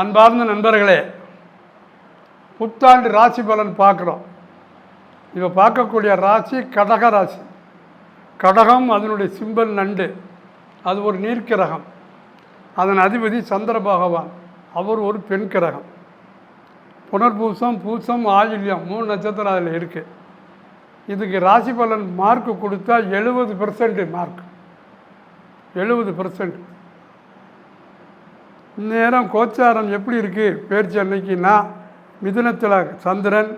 அன்பார்ந்த நண்பர்களே புத்தாண்டு ராசி பலன் பார்க்குறோம். இப்போ பார்க்கக்கூடிய ராசி கடக ராசி. கடகம் அதனுடைய சிம்பல் நண்டு. அது ஒரு நீர்க்கிரகம். அதன் அதிபதி சந்திர பகவான். அவர் ஒரு பெண் கிரகம். புனர்பூசம் பூசம் ஆயில்யம் மூணு நட்சத்திரம் அதில் இருக்குது இதுக்கு ராசி பலன் மார்க் கொடுத்தா எழுபது பெர்சன்ட் மார்க் எழுபது பெர்சன்ட் இந்நேரம் கோச்சாரம் எப்படி இருக்குது பேர்ச்சி அன்னைக்குன்னா மிதுனத்தில் சந்திரன்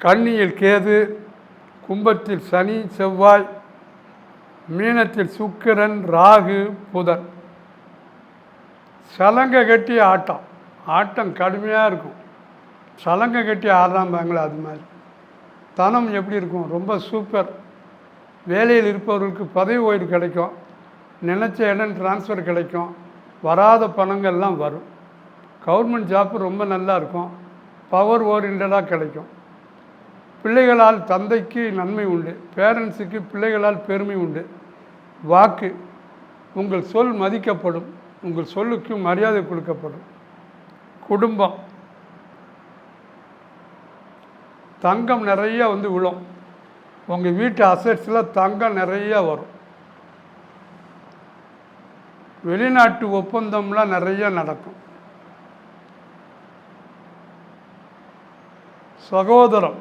கன்னியில் கேது கும்பத்தில் சனி செவ்வாய் மீனத்தில் சுக்கிரன் ராகு புதன். சலங்கை கட்டி ஆட்டம். ஆட்டம் கடுமையாக இருக்கும். சலங்கை கட்டி ஆடுறாம்பாங்களே அது மாதிரி. தனம் எப்படி இருக்கும்? ரொம்ப சூப்பர் வேலையில் இருப்பவர்களுக்கு பதவி ஓய்வு கிடைக்கும். நினச்ச இடம் ட்ரான்ஸ்ஃபர் கிடைக்கும். வராத பணங்கள்லாம் வரும். கவர்மெண்ட் ஜாப்பு ரொம்ப நல்லா இருக்கும். பவர் ஓரியன்டாக கிடைக்கும். பிள்ளைகளால் தந்தைக்கு நன்மை உண்டு. பேரண்ட்ஸுக்கு பிள்ளைகளால் பெருமை உண்டு. வாக்கு உங்கள் சொல் மதிக்கப்படும். உங்கள் சொல்லுக்கு மரியாதை கொடுக்கப்படும். குடும்பம். தங்கம் நிறைய வந்து விழும். உங்கள் வீட்டு அசட்ஸில் தங்கம் நிறையா வரும். வெளிநாட்டு ஒப்பந்தம்லாம் நிறைய நடக்கும். சகோதரம்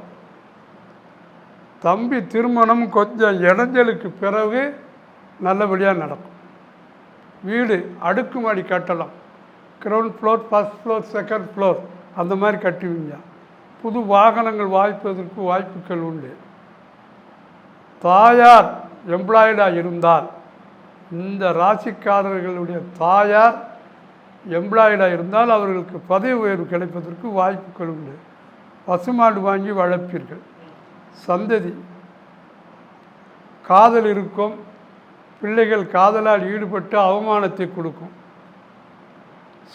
தம்பி திருமணம் கொஞ்சம் இடைஞ்சலுக்கு பிறகு நல்லபடியாக நடக்கும். வீடு அடுக்குமாடி கட்டலாம். Ground floor first floor second floor அந்த மாதிரி கட்டுவீங்க. புது வாகனங்கள் வாய்ப்பதற்கு வாய்ப்புகள் உண்டு. தாயார் எம்ப்ளாய்டாக இருந்தால் இந்த ராசிக்காரர்களுடைய தாயார் எம்ப்ளாய்டாக இருந்தால் அவர்களுக்கு பதவி உயர்வு கிடைப்பதற்கு வாய்ப்புகள் உண்டு. பசுமாடு வாங்கி வளர்ப்பீர்கள். சந்ததி. காதல் இருக்கும். பிள்ளைகள் காதலால் ஈடுபட்டு அவமானத்தை கொடுக்கும்.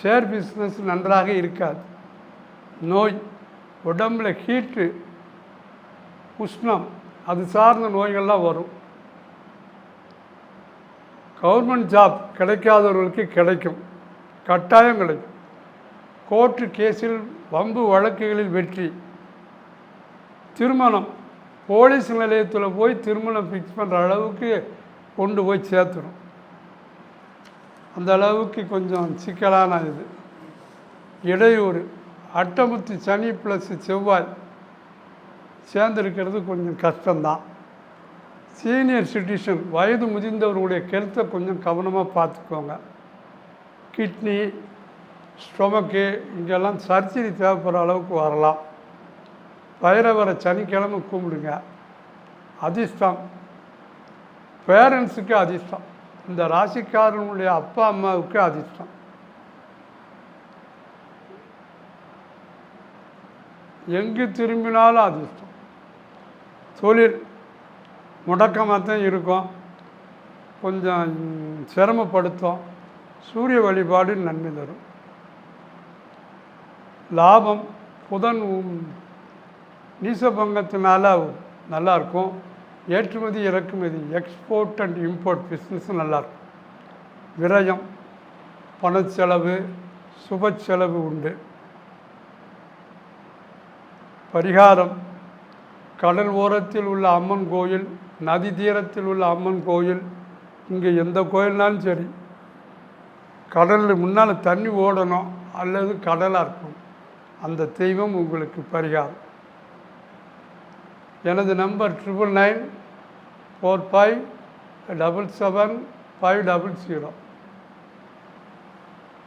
ஷேர் பிஸ்னஸ் நன்றாக இருக்காது. நோய் உடம்புல ஹீட்டு உஷ்ணம் அது சார்ந்த நோய்கள்லாம் வரும். கவர்மெண்ட் ஜாப் கிடைக்காதவர்களுக்கு கிடைக்கும். கட்டாயம் கிடைக்கும். கோர்ட்டு கேஸில் வம்பு வழக்குகளில் வெற்றி. திருமணம். போலீஸ் நிலையத்தில் போய் திருமணம் ஃபிக்ஸ் பண்ணுற அளவுக்கு கொண்டு போய் சேர்த்துடும் அந்த அளவுக்கு கொஞ்சம் சிக்கலான இது. இடையூறு. அட்டமுத்து சனி ப்ளஸ் செவ்வாய். சேர்ந்துருக்கிறது கொஞ்சம் கஷ்டம்தான். சீனியர் சிட்டிசன் வயது முதிர்ந்தவர்களுடைய கெல்த்தை கொஞ்சம் கவனமாக பார்த்துக்கோங்க. கிட்னி ஸ்டொமக்கு இங்கெல்லாம் சர்ஜரி தேவைப்படுற அளவுக்கு வரலாம். பைரவரை சனிக்கிழமை கும்பிடுங்க. அதிர்ஷ்டம். பேரண்ட்ஸுக்கு அதிர்ஷ்டம். இந்த ராசிக்காரனுடைய அப்பா அம்மாவுக்கு அதிர்ஷ்டம். எங்கு திரும்பினாலும் அதிர்ஷ்டம். தொழில். முடக்கமாக தான் இருக்கும். கொஞ்சம் சிரமப்படுத்தும். சூரிய வழிபாடு நன்மை தரும். லாபம் புதன் நீசபங்கத்தினால நல்லாயிருக்கும் ஏற்றுமதி இறக்குமதி எக்ஸ்போர்ட் அண்ட் இம்போர்ட் பிஸ்னஸும் நல்லாயிருக்கும் விரயம் பணச்செலவு சுப செலவு உண்டு. பரிகாரம் கடல் ஓரத்தில் உள்ள அம்மன் கோயில் நதி தீரத்தில் உள்ள அம்மன் கோயில் இங்கே எந்த கோயில்னாலும் சரி கடலில் முன்னால் தண்ணி ஓடணும் அல்லது கடலாக இருக்கும் அந்த தெய்வம் உங்களுக்கு பரிகாரம். எனது number triple nine four five double seven five double zero.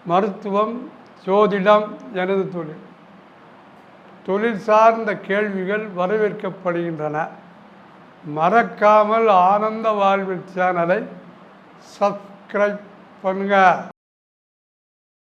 மருத்துவம் ஜோதிடம் எனது தொழில். தொழில் சார்ந்த கேள்விகள் வரவேற்கப்படுகின்றன. மறக்காமல் ஆனந்த வாழ்வில் சேனலை சப்ஸ்கிரைப் பண்ணுங்கள்